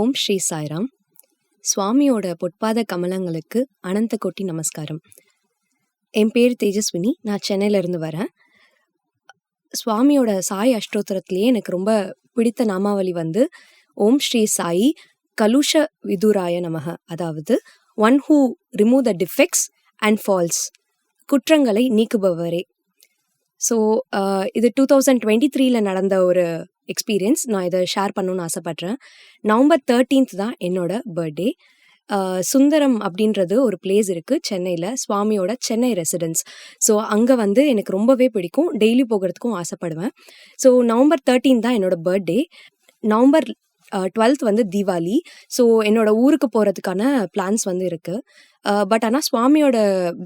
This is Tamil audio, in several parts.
ஓம் ஸ்ரீ சாய்ராம். சுவாமியோட பொற்பாத கமலங்களுக்கு அனந்த கோட்டி நமஸ்காரம். என் பேர் தேஜஸ்வினி. நான் சென்னையிலேருந்து வரேன். சுவாமியோட சாய் அஷ்டோத்திரத்திலேயே எனக்கு ரொம்ப பிடித்த நாமாவளி வந்து ஓம் ஸ்ரீ சாயி கலுஷ விதுராய நமக. அதாவது one who remove the defects and faults குற்றங்களை நீக்குபவரே. ஸோ இது டூ தௌசண்ட் டுவெண்ட்டி த்ரீல நடந்த ஒரு எக்ஸ்பீரியன்ஸ் நான் இதை ஷேர் பண்ணணும்னு ஆசைப்பட்றேன். நவம்பர் தேர்ட்டீன்த் தான் என்னோட பர்த்டே சுந்தரம் அப்படின்றது ஒரு பிளேஸ் இருக்குது சென்னையில் சுவாமியோட சென்னை ரெசிடென்ஸ் ஸோ அங்கே வந்து எனக்கு ரொம்பவே பிடிக்கும். டெய்லி போகிறதுக்கும் ஆசைப்படுவேன். ஸோ நவம்பர் தேர்ட்டீன் தான் என்னோட பர்த்டே நவம்பர் டுவெல்த் வந்து தீபாவளி ஸோ என்னோட ஊருக்கு போகிறதுக்கான பிளான்ஸ் வந்து இருக்குது பட் ஆனால் சுவாமியோட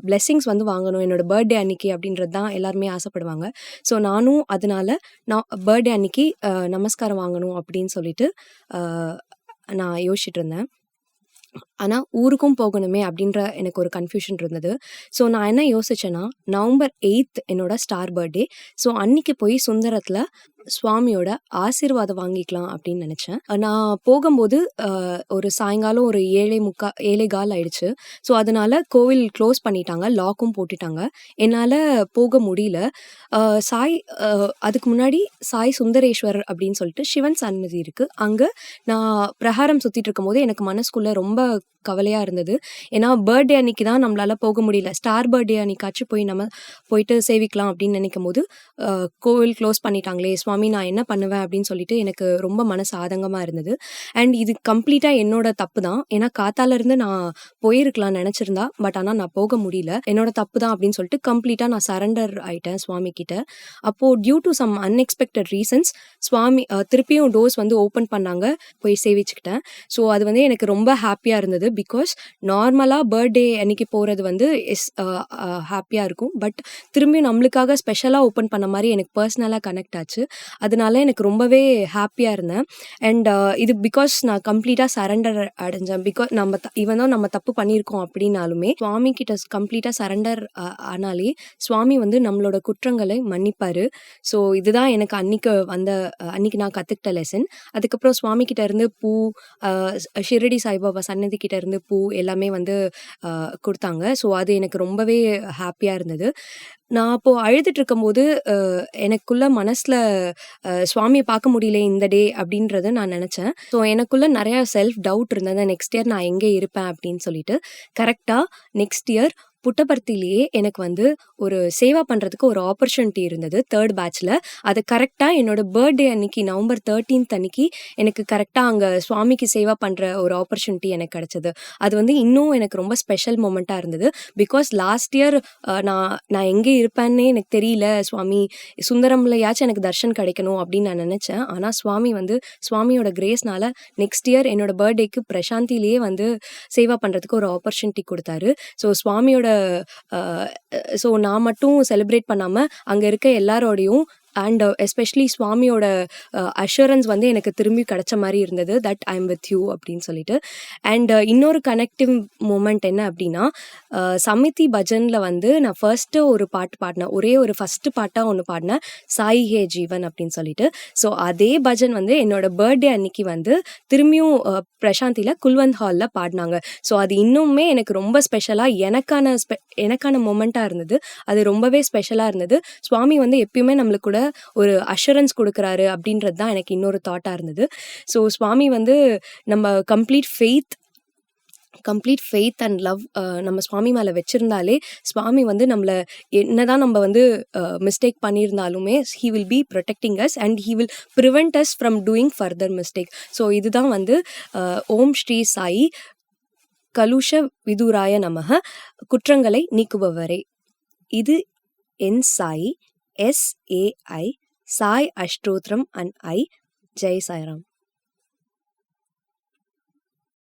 பிளெஸ்ஸிங்ஸ் வந்து வாங்கணும். என்னோட பர்த்டே அன்னைக்கு அப்படின்றது தான் எல்லாருமே ஆசைப்படுவாங்க. ஸோ நானும் அதனால நான் பர்த்டே அன்னைக்கு நமஸ்காரம் வாங்கணும் அப்படின்னு சொல்லிட்டு நான் யோசிச்சுட்டு இருந்தேன். ஆனால் ஊருக்கும் போகணுமே அப்படின்ற எனக்கு ஒரு கன்ஃபியூஷன் இருந்தது. ஸோ நான் என்ன யோசிச்சேன்னா நவம்பர் எயித் என்னோட ஸ்டார் பர்த்டே ஸோ அன்னைக்கு போய் சுந்தரத்தில் சுவாமியோட ஆசீர்வாதம் வாங்கிக்கலாம் அப்படின்னு நினச்சேன். நான் போகும்போது ஒரு சாயங்காலம் ஒரு ஏழை முக்கா ஏழை கால் ஆயிடுச்சு. ஸோ அதனால கோவில் க்ளோஸ் பண்ணிட்டாங்க லாக்கும் போட்டுட்டாங்க. என்னால் போக முடியல. சாய் அதுக்கு முன்னாடி சாய் சுந்தரேஸ்வர் அப்படின்னு சொல்லிட்டு சிவன் சன்னதி இருக்குது அங்கே நான் பிரகாரம் சுற்றிட்டு இருக்கும்போது எனக்கு மனசுக்குள்ளே ரொம்ப கவலையாக இருந்தது. ஏன்னா பர்த்டே அன்னைக்கு தான் நம்மளால் போக முடியல. ஸ்டார் பர்த்டே அன்னைக்காச்சும் போய் நம்ம போயிட்டு சேவிக்கலாம் அப்படின்னு நினைக்கும் போது கோவில் க்ளோஸ் பண்ணிட்டாங்களே சுவாமி நான் என்ன பண்ணுவேன்? அப்படின்னு சொல்லிட்டு எனக்கு ரொம்ப மனசு ஆதங்கமாக இருந்தது. அண்ட் இது கம்ப்ளீட்டாக என்னோட தப்பு தான். ஏன்னா காத்தாலேருந்து நான் போயிருக்கலாம் நினச்சிருந்தா பட் ஆனால் நான் போக முடியல. என்னோட தப்பு தான் அப்படின்னு சொல்லிட்டு கம்ப்ளீட்டாக நான் சரண்டர் ஆயிட்டேன் சுவாமி கிட்ட. அப்போது due to some unexpected reasons Swami திருப்பியும் டோர்ஸ் வந்து ஓப்பன் பண்ணாங்க போய் சேவிச்சுக்கிட்டேன். ஸோ அது வந்து எனக்கு ரொம்ப ஹாப்பியாக இருந்தது. பிகாஸ் நார்மலாக பர்த்டே அன்னைக்கு போகிறது வந்து இஸ் ஹாப்பியாக இருக்கும். பட் திரும்பியும் நம்மளுக்காக ஸ்பெஷலாக ஓப்பன் பண்ண மாதிரி எனக்கு பர்சனலாக கனெக்ட் ஆச்சு. அதனால எனக்கு ரொம்பவே ஹாப்பியாக இருந்தேன். அண்ட் இது பிகாஸ் நான் கம்ப்ளீட்டாக சரண்டர் அடைஞ்சேன். பிகாஸ் நம்ம இவன் தான் நம்ம தப்பு பண்ணியிருக்கோம் அப்படின்னாலுமே சுவாமி கிட்ட கம்ப்ளீட்டாக சரண்டர் ஆனாலே சுவாமி வந்து நம்மளோட குற்றங்களை மன்னிப்பார். ஸோ இதுதான் எனக்கு அன்னைக்கு வந்த அன்னைக்கு நான் கற்றுக்கிட்ட லெசன் அதுக்கப்புறம் சுவாமி கிட்ட இருந்து பூ ஷிரடி சாய்பாபா சன்னதி கிட்ட இருந்து பூ எல்லாமே வந்து கொடுத்தாங்க. ஸோ அது எனக்கு ரொம்பவே ஹாப்பியாக இருந்தது. நான் அப்போது அழுதுட்டு இருக்கும்போது எனக்குள்ள மனசில் சுவாமியை பார்க்க முடியல இந்த டே அப்படின்றத நான் நினச்சேன். ஸோ எனக்குள்ள நிறையா செல்ஃப் டவுட் இருந்தது. நெக்ஸ்ட் இயர் நான் எங்கே இருப்பேன் அப்படின்னு சொல்லிட்டு கரெக்டாக நெக்ஸ்ட் இயர் புட்டபர்த்திலேயே எனக்கு வந்து ஒரு சேவா பண்ணுறதுக்கு ஒரு ஆப்பர்ச்சுனிட்டி இருந்தது தேர்ட் பேட்ச்சில் அது கரெக்டாக என்னோட பர்த்டே அன்னைக்கு நவம்பர் தேர்ட்டீன்த் அன்னைக்கு எனக்கு கரெக்டாக அங்கே சுவாமிக்கு சேவா பண்ணுற ஒரு ஆப்பர்ச்சுனிட்டி எனக்கு கிடச்சிது. அது வந்து இன்னும் எனக்கு ரொம்ப ஸ்பெஷல் மூமெண்ட்டாக இருந்தது. பிகாஸ் லாஸ்ட் இயர் நான் நான் எங்கே இருப்பேன்னே எனக்கு தெரியல. சுவாமி சுந்தரம்லையாச்சும் எனக்கு தர்ஷன் கிடைக்கணும் அப்படின்னு நான் நினச்சேன். ஆனால் சுவாமி வந்து சுவாமியோட கிரேஸ்னால நெக்ஸ்ட் இயர் என்னோட பர்த்டேக்கு பிரசாந்திலேயே வந்து சேவா பண்ணுறதுக்கு ஒரு ஆப்பர்ச்சுனிட்டி கொடுத்தாரு. ஸோ சுவாமியோட ஸோ நான் மட்டும் செலிப்ரேட் பண்ணாமல் அங்கே இருக்க எல்லாரோடையும் அண்ட் எஸ்பெஷலி uh, சுவாமியோட uh, அஷூரன்ஸ் வந்து எனக்கு திரும்பி கிடச்ச மாதிரி இருந்தது. That I am with you அப்படின்னு சொல்லிட்டு. அண்ட் uh, இன்னொரு கனெக்டிவ் மூமெண்ட் என்ன அப்படின்னா சமிதி பஜனில் வந்து நான் ஃபர்ஸ்ட்டு ஒரு பாட்டு பாடினேன். ஒரே ஒரு ஃபஸ்ட்டு பாட்டாக ஒன்று பாடினேன். சாய் ஹே ஜீவன் அப்படின்னு சொல்லிட்டு. ஸோ அதே பஜன் வந்து என்னோட பர்த்டே அன்னைக்கு வந்து திரும்பியும் பிரசாந்தியில் குல்வந்த் ஹாலில் பாடினாங்க. ஸோ அது இன்னுமே எனக்கு ரொம்ப ஸ்பெஷலாக எனக்கான ஸ்பெ எனக்கான மொமெண்ட்டாக இருந்தது. அது ரொம்பவே ஸ்பெஷலாக இருந்தது. சுவாமி வந்து எப்பயுமே நம்மளுக்கு கூட ஒரு அஷூரன்ஸ் கொடுக்குறாரு அப்படின்றது தான் எனக்கு இன்னொரு தாட்டாக இருந்தது. ஸோ சுவாமி வந்து நம்ம complete faith complete faith and love நம்ம சுவாமி மேலே வச்சுருந்தாலே சுவாமி வந்து நம்மளை என்னதான் நம்ம வந்து mistake பண்ணியிருந்தாலுமே he will be protecting us and he will prevent us from doing further mistake so இதுதான் வந்து ஓம் ஸ்ரீ சாயி கலுஷ விதுராய நமக குற்றங்களை நீக்குபவரே. இது என் Sai S A I Sai அஷ்டோத்ரம் and I Jai Sairam